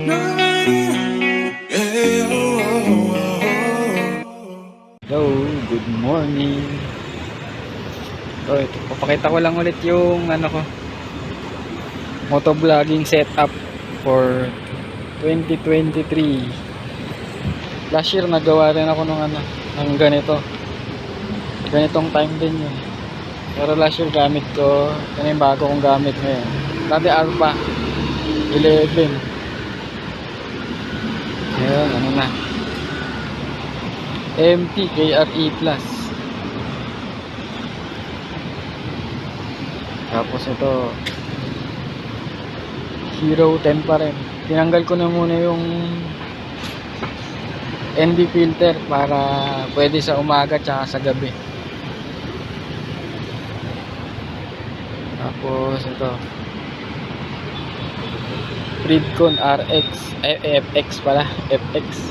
Hello, good morning. So, ito, papakita ko lang ulit yung ano ko motovlogging setup for 2023. Last year nagawa rin ako ng ano, ng ganito. Ganitong time din yun. Pero last year gamit ko, ano yung bago kong gamit ngayon. Dati Alpha 11. Ngayon, ano na. MT KRE Plus. Tapos ito Hero 10 pa rin. Tinanggal ko na muna yung ND filter para pwede sa umaga tsaka sa gabi. Tapos ito Freedcon RX eh, FX pala FX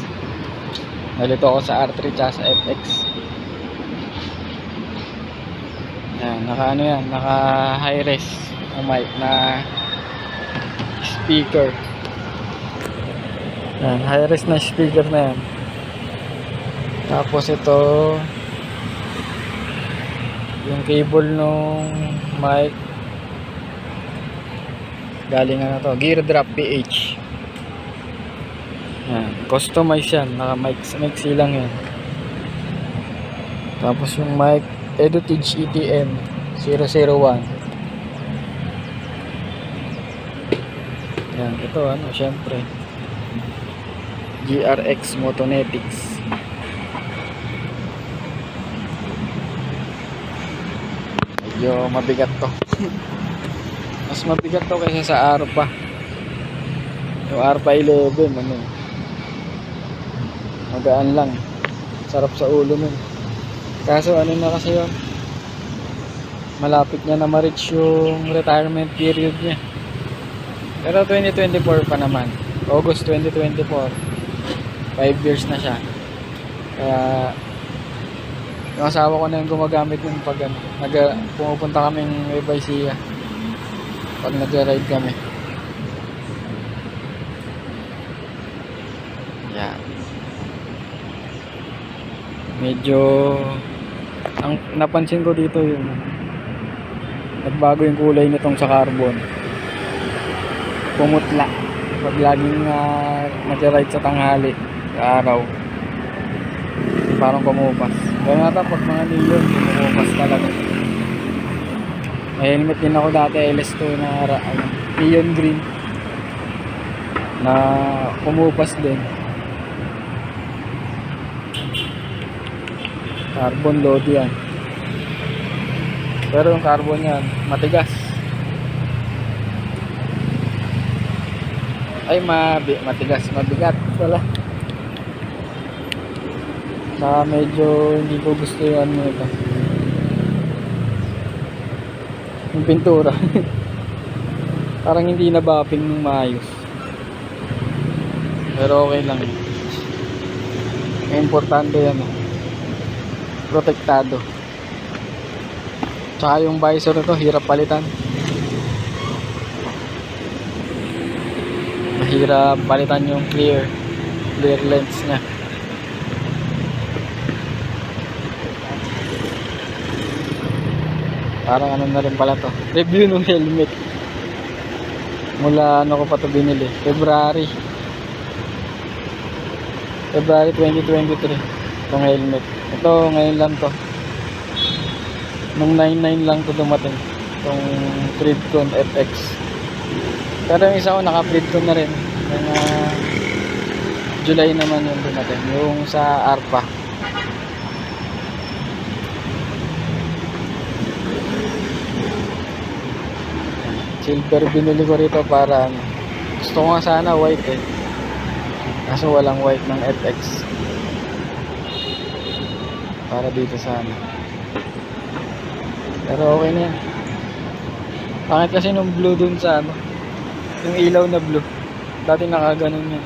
Nalito ako sa R3 tsaka sa FX. Yan, naka ano yan, naka high res na mic na speaker. Yan, high res na speaker na yan. Tapos ito yung cable nung mic galing ano to, gear drop PH. Yan, customize yan. Naka mic, mic silang yan. Tapos yung mic Edutage ETM 001. Yan, ito ano, syempre. GRX Motonetics. Medyo mabigat to. Mas mabigat to kaysa sa ARPA. Yung ARPA 11, ano magaan lang. Sarap sa ulo nun. Kaso ano na kasi yun? Malapit niya na ma-reach yung retirement period niya. Pero 2024 pa naman. August 2024 5 years na siya. Kaya yung asawa ko na yung gumagamit yung pag ano, nag, pumupunta kaming Ebaisia pag nag-ride kami. Yan. Medyo ang napansin ko dito yung nagbago yung kulay nitong sa carbon. Pumutla. Pag laging uh, nag-ride sa tanghali sa araw parang kumupas. Gano'n nata pag mga neon kumupas talaga may helmet din ako dati LS2 na ano, neon green. Na kumupas din. Carbon load yan. Pero yung carbon yan matigas. Ay mabi matigas mabigat wala saka medyo hindi ko gusto yung ano ito yung pintura parang hindi na bapping ng maayos pero okay lang Ang importante yan eh protektado. Tsaka yung visor nito, hirap palitan. Mahirap palitan yung clear clear lens niya. Parang ano na rin pala to. Review ng helmet. Mula ano ko pa to binili. February. February 2023. Itong helmet. Ito ngayon lang to. Nung 99 lang to dumating. Itong Freedcon FX. Pero yung isa ko naka Freedcon na rin. Yung ah, July naman yung dumating. Yung sa ARPA. Silver binili ko rito para ano. Gusto ko nga sana white eh. Kaso walang white ng FX para dito sa ano. Pero okay na yan. Pangit kasi nung blue dun sa ano. Yung ilaw na blue. Dati nakaganon yan.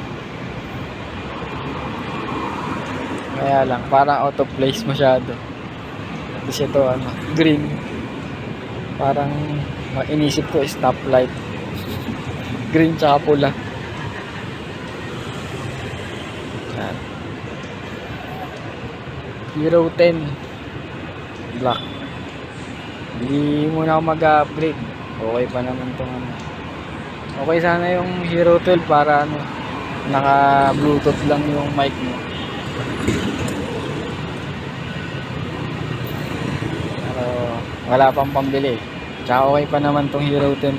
Kaya lang, parang out of place masyado. Tapos ito ano, green. Parang inisip ko stoplight. green tsaka pula. Hero 10 Black. Hindi muna ako mag-upgrade. Okay pa naman tong ano. Okay sana yung Hero 12 para ano, naka Bluetooth lang yung mic mo. Pero wala pang pambili. Tsaka okay pa naman tong Hero 10.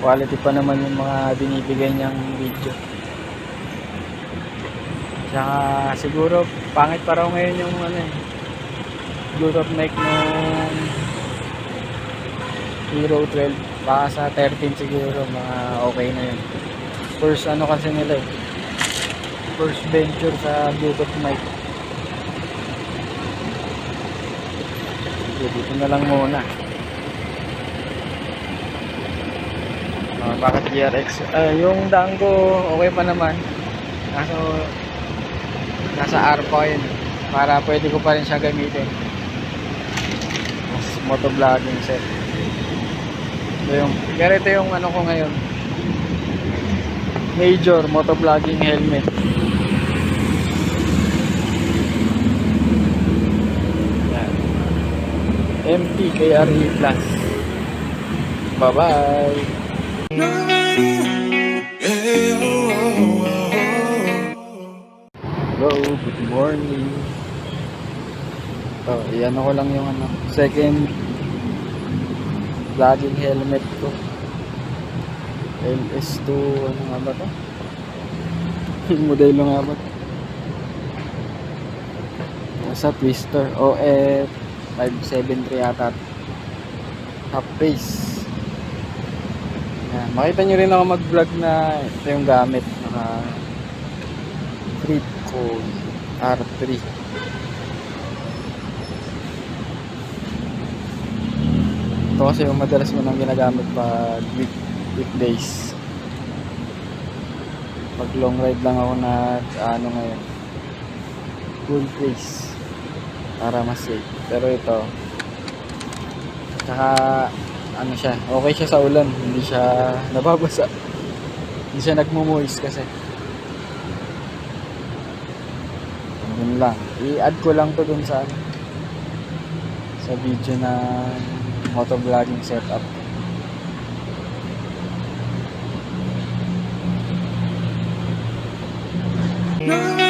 Quality pa naman yung mga binibigay niyang video. Tsaka siguro pangit pa raw ngayon yung ano eh. Bluetooth mic nung Hero 12. Baka sa 13 siguro mga okay na yun. First ano kasi nila eh. First venture sa Bluetooth mic. Dito na lang muna. Ah, bakit GRX? Ah, yung daan ko okay pa naman. Kaso nasa R pa yun. Para pwede ko pa rin siya gamitin. Mas motovlogging set. Ito yung, pero yung ano ko ngayon. Major motovlogging helmet. MT KRE Plus. Bye-bye. Hello, good morning. Ito, iyan ko lang yung ano, second vlogging helmet ko. LS2, ano nga ba to? Yung modelo nga ba? Nasa Twister OF 573 yata. Half face. Yan. Makita nyo rin ako mag-vlog na ito yung gamit. Naka Trip code R3. Ito kasi yung madalas mo nang ginagamit pag week, weekdays. Pag long ride lang ako na ano ngayon. Full face. Para mas safe. Pero ito, tsaka ano siya, okay siya sa ulan. Hindi siya nababasa. Hindi siya nagmo-moist kasi. Yun lang. I-add ko lang to dun sa sa video na motovlogging setup. No